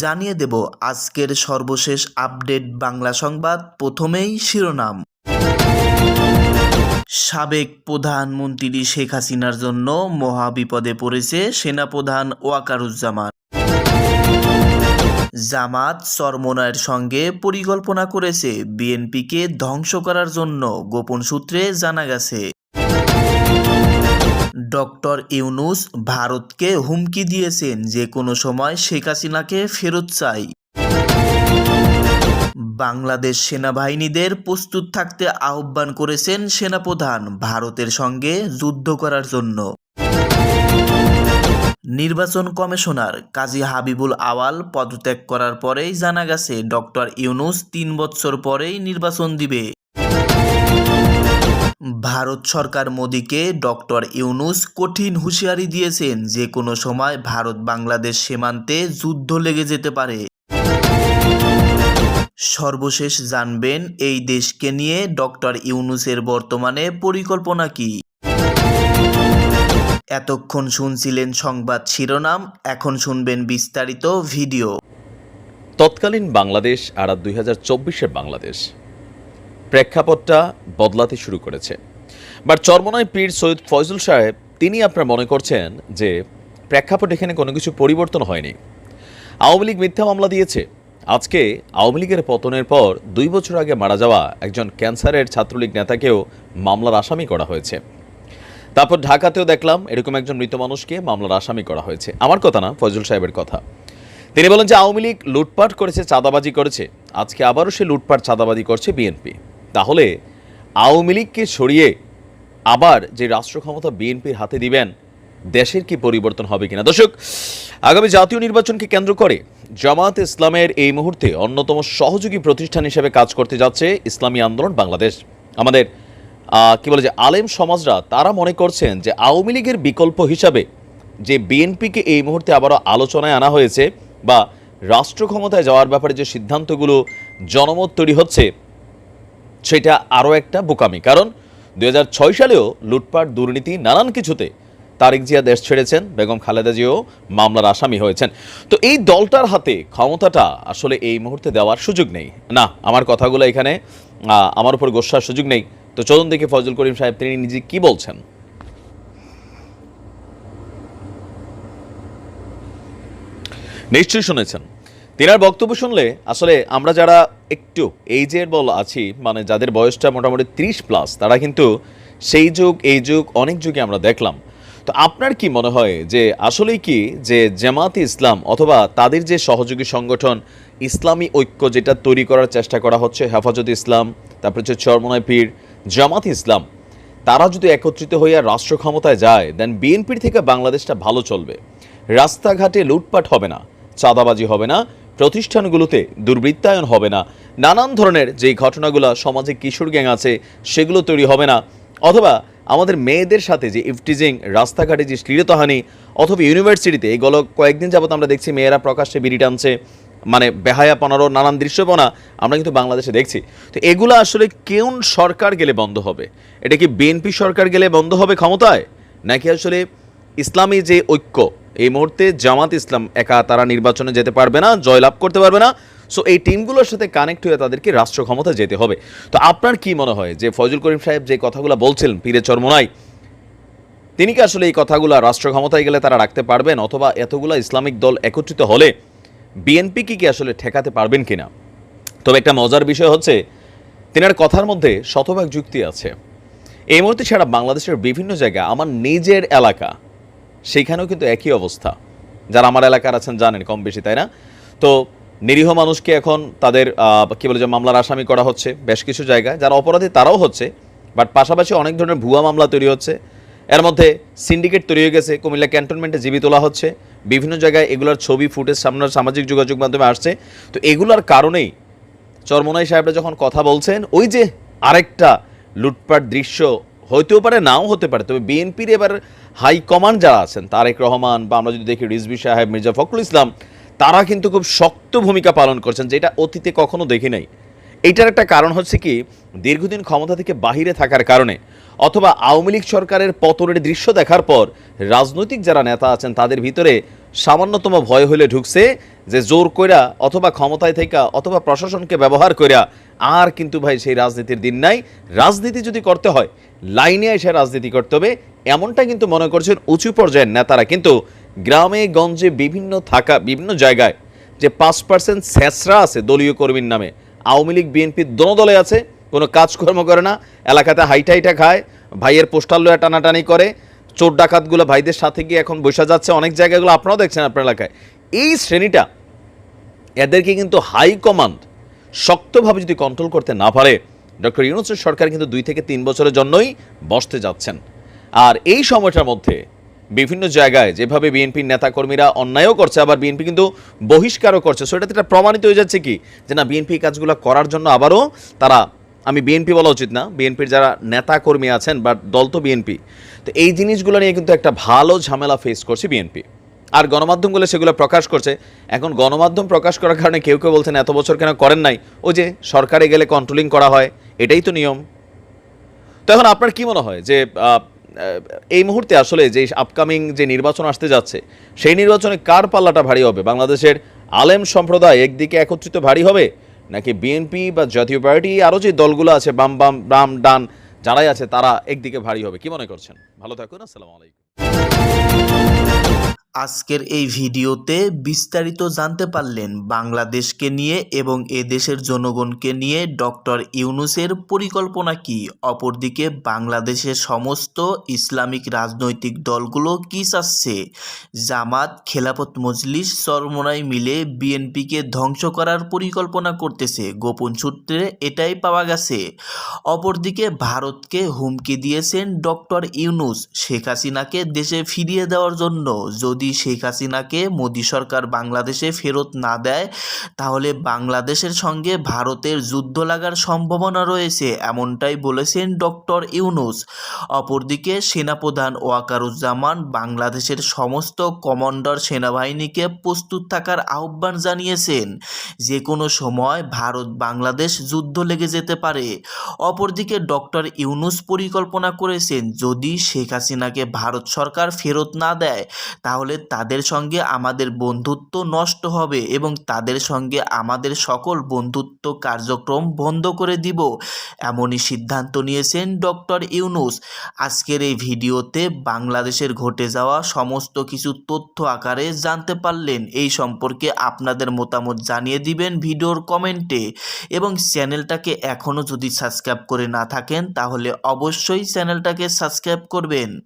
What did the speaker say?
জানিয়ে দেব আজকের সর্বশেষ আপডেট বাংলা সংবাদ প্রথমেই শিরোনাম। সাবেক প্রধানমন্ত্রী শেখ হাসিনার জন্য মহাবিপদে পড়েছে সেনাপ্রধান ওয়াকারুজ্জামান। জামাত চরমোনায়ের সঙ্গে পরিকল্পনা করেছে, বিএনপিকে ধ্বংস করার জন্য গোপন সূত্রে জানা গেছে। ডক্টর ইউনুস ভারতকে হুমকি দিয়েছেন, যে কোনো সময় শেখ হাসিনাকে ফেরত চাই। বাংলাদেশ সেনাবাহিনীদের প্রস্তুত থাকতে আহ্বান করেছেন সেনাপ্রধান ভারতের সঙ্গে যুদ্ধ করার জন্য। নির্বাচন কমিশনার কাজী হাবিবুল আওয়াল পদত্যাগ করার পরেই জানা গেছে, ডক্টর ইউনুস তিন বছর পরেই নির্বাচন দিবে। ভারত সরকার মোদীকে ডক্টর ইউনুস কঠিন হুঁশিয়ারি দিয়েছেন। যে কোনো সময় ভারত বাংলাদেশ সীমান্তে যুদ্ধ লেগে যেতে পারে। সর্বশেষ জানবেন, এই দেশকে নিয়ে ডক্টর ইউনুসের বর্তমানে পরিকল্পনা কি? এতক্ষণ শুনছিলেন সংবাদ শিরোনাম, এখন শুনবেন বিস্তারিত ভিডিও। তৎকালীন বাংলাদেশ আর দুই হাজার চব্বিশের বাংলাদেশ। প্রেক্ষাপটটা বদলাতে শুরু করেছে। বাট চরমনায় পীর সৈয়দ ফয়জুল সাহেব, তিনি আপনার মনে করছেন যে প্রেক্ষাপট এখানে কোনো কিছু পরিবর্তন হয়নি। আওয়ামী লীগ মিথ্যা মামলা দিয়েছে। আজকে আওয়ামী লীগের পতনের পর দুই বছর আগে মারা যাওয়া একজন ক্যান্সারের ছাত্রলীগ নেতাকেও মামলার আসামি করা হয়েছে। তারপর ঢাকাতেও দেখলাম এরকম একজন মৃত মানুষকে মামলার আসামি করা হয়েছে। আমার কথা না ফজল সাহেবের কথা। তিনি বলেন যে আওয়ামী লীগ লুটপাট করেছে, চাঁদাবাজি করেছে। আজকে আবারও সে লুটপাট, চাঁদাবাজি করছে বিএনপি। তাহলে আওয়ামী লীগকে সরিয়ে আবার যে রাষ্ট্র ক্ষমতা বিএনপির হাতে দিবেন, দেশের কি পরিবর্তন হবে কিনা? দর্শক, আগামী জাতীয় নির্বাচনকে কেন্দ্র করে জামাত ইসলামের এই মুহূর্তে অন্যতম সহযোগী প্রতিষ্ঠান হিসেবে কাজ করতে যাচ্ছে ইসলামী আন্দোলন বাংলাদেশ। আমাদের কি বলে যে, আলেম সমাজরা তারা মনে করছেন যে আওয়ামী লীগের বিকল্প হিসাবে যে বিএনপিকে এই মুহূর্তে আবারও আলোচনায় আনা হয়েছে বা রাষ্ট্র ক্ষমতায় যাওয়ার ব্যাপারে যে সিদ্ধান্তগুলো জনমত তৈরি হচ্ছে সেটা আরও একটা বোকামি। কারণ দুই হাজার ছয় সালেও লুটপাট, দুর্নীতি, নানান কিছুতে তারেক জিয়া দেশ ছেড়েছেন, বেগম খালেদা জিয়াও মামলার আসামি হয়েছেন। তো এই দলটার হাতে ক্ষমতাটা আসলে এই মুহূর্তে দেওয়ার সুযোগ নেই। না, আমার কথাগুলো এখানে আমার উপর গোসার সুযোগ নেই। তো চলুন দেখি ফজল করিম সাহেব, তিনি নিজে কি বলছেন? নিশ্চয়ই শুনেছেন। তিনার বক্তব্য শুনলে আসলে আমরা যারা একটু এইজের বল আছি মানে যাদের বয়সটা মোটামুটি ত্রিশ প্লাস তারা কিন্তু সেই যুগ, এই যুগ, অনেক যুগে আমরা দেখলাম। তো আপনার কি মনে হয় যে আসলেই কি যে জামাতে ইসলাম অথবা তাদের যে সহযোগী সংগঠন ইসলামী ঐক্য যেটা তৈরি করার চেষ্টা করা হচ্ছে, হেফাজত ইসলাম, তারপর হচ্ছে চরমনায় পীর, জামাত ইসলাম, তারা যদি একত্রিত হইয়া রাষ্ট্র ক্ষমতায় যায় দেন বিএনপির থেকে বাংলাদেশটা ভালো চলবে। রাস্তাঘাটে লুটপাট হবে না, চাঁদাবাজি হবে না প্রতিষ্ঠানগুলোতে দুর্বৃত্তায়ন হবে না। নানান ধরনের যে ঘটনাগুলো সমাজে কিশোর গ্যাং আছে, সেগুলো তৈরি হবে না। অথবা আমাদের মেয়েদের সাথে যে ইফটিজিং, রাস্তাঘাটে যে শ্লীলতাহানি অথবা ইউনিভার্সিটিতে এই গল কয়েকদিন যাবত আমরা দেখছি মেয়েরা প্রকাশ্যে বিড়ি টানছে মানে বেহায়াপনারও নানান দৃশ্যপনা আমরা কিন্তু বাংলাদেশে দেখছি। তো এগুলো আসলে কোন সরকার গেলে বন্ধ হবে? এটা কি বিএনপি সরকার গেলে বন্ধ হবে ক্ষমতায়? নাকি আসলে ইসলামী যে ঐক্য এই মুহূর্তে জামাত ইসলাম একা তারা নির্বাচনে যেতে পারবে না, জয়লাভ করতে পারবে না। সো এই টিমগুলোর সাথে কানেক্ট হয়ে তাদেরকে রাষ্ট্র ক্ষমতা যেতে হবে। তো আপনার কি মনে হয় যে ফজল করিম সাহেব যে কথাগুলো বলছিলেন পীরে চরমোনাই তিনি কি আসলে এই কথাগুলো রাষ্ট্র ক্ষমতায় গেলে তারা রাখতে পারবেন অথবা এতগুলো ইসলামিক দল একত্রিত হলে বিএনপি কি কি আসলে ঠেকাতে পারবেন কিনা? তবে একটা মজার বিষয় হচ্ছে, তেনার কথার মধ্যে শতভাগ যুক্তি আছে। এই মুহূর্তে ছাড়া বাংলাদেশের বিভিন্ন জায়গা আমার নিজের এলাকা সেখানেও কিন্তু একই অবস্থা। যারা আমার এলাকার আছেন জানেন কম বেশি তাই না? তো নিরীহ মানুষকে এখন তাদের কি বলে যে মামলার আসামি করা হচ্ছে বেশ কিছু জায়গায়, যারা অপরাধী তারাও হচ্ছে, বাট পাশাপাশি অনেক ধরনের ভুয়া মামলা তৈরি হচ্ছে। এর মধ্যে সিন্ডিকেট তৈরি হয়ে গেছে, কুমিল্লা ক্যান্টনমেন্টে জীবি তোলা হচ্ছে, বিভিন্ন জায়গায় এগুলোর ছবি, ফুটেজ সামনে সামাজিক যোগাযোগ মাধ্যমে আসছে। তো এগুলোর কারণেই চরমনাই সাহেবরা যখন কথা বলছেন, ওই যে আরেকটা লুটপাট দৃশ্য হইতেও পারে, নাও হতে পারে। তবে বিএনপির এবার হাই কমান্ড যারা আছেন, তারেক রহমান বা আমরা যদি দেখি রিজভি সাহেব, মির্জা ফখরুল ইসলাম, তারা কিন্তু খুব শক্ত ভূমিকা পালন করছেন, যেটা অতীতে কখনো দেখি নাই। এইটার একটা কারণ হচ্ছে কি, দীর্ঘদিন ক্ষমতা থেকে বাহিরে থাকার কারণে অথবা আওয়ামী লীগ সরকারের পতনের দৃশ্য দেখার পর রাজনৈতিক যারা নেতা আছেন, তাদের ভিতরে সামান্যতম ভয় হলে ঢুকছে যে জোর কইরা অথবা ক্ষমতায় থেকে অথবা প্রশাসনকে ব্যবহার কইরা আর কিন্তু ভাই সেই রাজনীতির দিন নাই। রাজনীতি যদি করতে হয় লাইনে এসে রাজনীতি করতে হবে, এমনটা কিন্তু মনে করছেন উঁচু পর্যায়ের নেতারা। কিন্তু গ্রামে, গঞ্জে বিভিন্ন থাকা, বিভিন্ন জায়গায় যে পাঁচ পার্সেন্ট স্যাঁচরা আছে দলীয় কর্মীর নামে, আওয়ামী লীগ, বিএনপি দোনো দলে আছে, কোনো কাজকর্ম করে না, এলাকাতে হাইটা হাইটা খায়, ভাইয়ের পোস্টাল লয়া টানাটানি করে, চোর ডাকাতগুলো ভাইদের সাথে গিয়ে এখন বসে যাচ্ছে, অনেক জায়গাগুলো আপনারাও দেখছেন আপনার এলাকায়। এই শ্রেণীটা এদেরকে কিন্তু হাই কমান্ড শক্তভাবে যদি কন্ট্রোল করতে না পারে ডক্টর ইউনুসের সরকার কিন্তু দুই থেকে তিন বছরের জন্যই বসতে যাচ্ছেন। আর এই সময়টার মধ্যে বিভিন্ন জায়গায় যেভাবে বিএনপির নেতাকর্মীরা অন্যায়ও করছে, আবার বিএনপি কিন্তু বহিষ্কারও করছে। সো এটাতে এটা প্রমাণিত হয়ে যাচ্ছে কি? যে না, বিএনপি কাজগুলো করার জন্য আবারও তারা, আমি বিএনপি বলা উচিত না, বিএনপির যারা নেতাকর্মী আছেন বা দল তো বিএনপি, তো এই জিনিসগুলো নিয়ে কিন্তু একটা ভালো ঝামেলা ফেস করছে বিএনপি। আর গণমাধ্যমগুলো সেগুলো প্রকাশ করছে। এখন গণমাধ্যম প্রকাশ করার কারণে কেউ কেউ বলছেন, এত বছর কেন করেন নাই? ও যে সরকারে গেলে কন্ট্রোলিং করা হয় এটাই তো নিয়ম। তো এখন আপনার কি মনে হয় যে এই মুহূর্তে আসলে যে আপকামিং যে নির্বাচন আসতে যাচ্ছে, সেই নির্বাচনে কার পাল্লাটা ভারী হবে? বাংলাদেশের আলেম সম্প্রদায় একদিকে একত্রিত ভারী হবে, নাকি বিএনপি বা জাতীয় পার্টি আরও যে দলগুলো আছে, বাম বাম বাম ডান, যারাই আছে, তারা একদিকে ভারী হবে? কি মনে করছেন? ভালো থাকুন, আসসালামু আলাইকুম। আজকের এই ভিডিওতে বিস্তারিত জানতে পারলেন বাংলাদেশকে নিয়ে এবং এ দেশের জনগণকে নিয়ে ডক্টর ইউনুসের পরিকল্পনা কি। অপরদিকে বাংলাদেশের সমস্ত ইসলামিক রাজনৈতিক দলগুলো কি চাচ্ছে? জামাত, খেলাফত মজলিস চরমোনাই মিলে বিএনপিকে ধ্বংস করার পরিকল্পনা করতেছে। গোপন সূত্রে এটাই পাওয়া গেছে। অপরদিকে ভারতকে হুমকি দিয়েছেন ডক্টর ইউনুস। শেখ হাসিনাকে দেশে ফিরিয়ে দেওয়ার জন্য যদি শেখ হাসিনাকে মোদী সরকার বাংলাদেশে ফেরত না দেয়, তাহলে বাংলাদেশের সঙ্গে ভারতের যুদ্ধ লাগার সম্ভাবনা রয়েছে, এমনটাই বলেছেন ডক্টর ইউনুস। অপরদিকে সেনাপ্রধান ওয়াকারুজ্জামান বাংলাদেশের সমস্ত কমান্ডার সেনাবাহিনীকে প্রস্তুত থাকার আহ্বান জানিয়েছেন। যে কোনো সময় ভারত বাংলাদেশ যুদ্ধ লেগে যেতে পারে। অপরদিকে ডক্টর ইউনুস পরিকল্পনা করেছেন, যদি শেখ হাসিনাকে ভারত সরকার ফেরত না দেয়, তাহলে তাদের সঙ্গে আমাদের বন্ধুত্ব নষ্ট হবে এবং তাদের সঙ্গে আমাদের সকল বন্ধুত্ব কার্যক্রম বন্ধ করে দিব, এমনই সিদ্ধান্ত নিয়েছেন ডক্টর ইউনুস। আজকের এই ভিডিওতে বাংলাদেশের ঘটে যাওয়া সমস্ত কিছু তথ্য আকারে জানতে পারলেন। এই সম্পর্কে আপনাদের মতামত জানিয়ে দিবেন ভিডিওর কমেন্টে। এবং চ্যানেলটাকে এখনও যদি সাবস্ক্রাইব করে না থাকেন, তাহলে অবশ্যই চ্যানেলটাকে সাবস্ক্রাইব করবেন।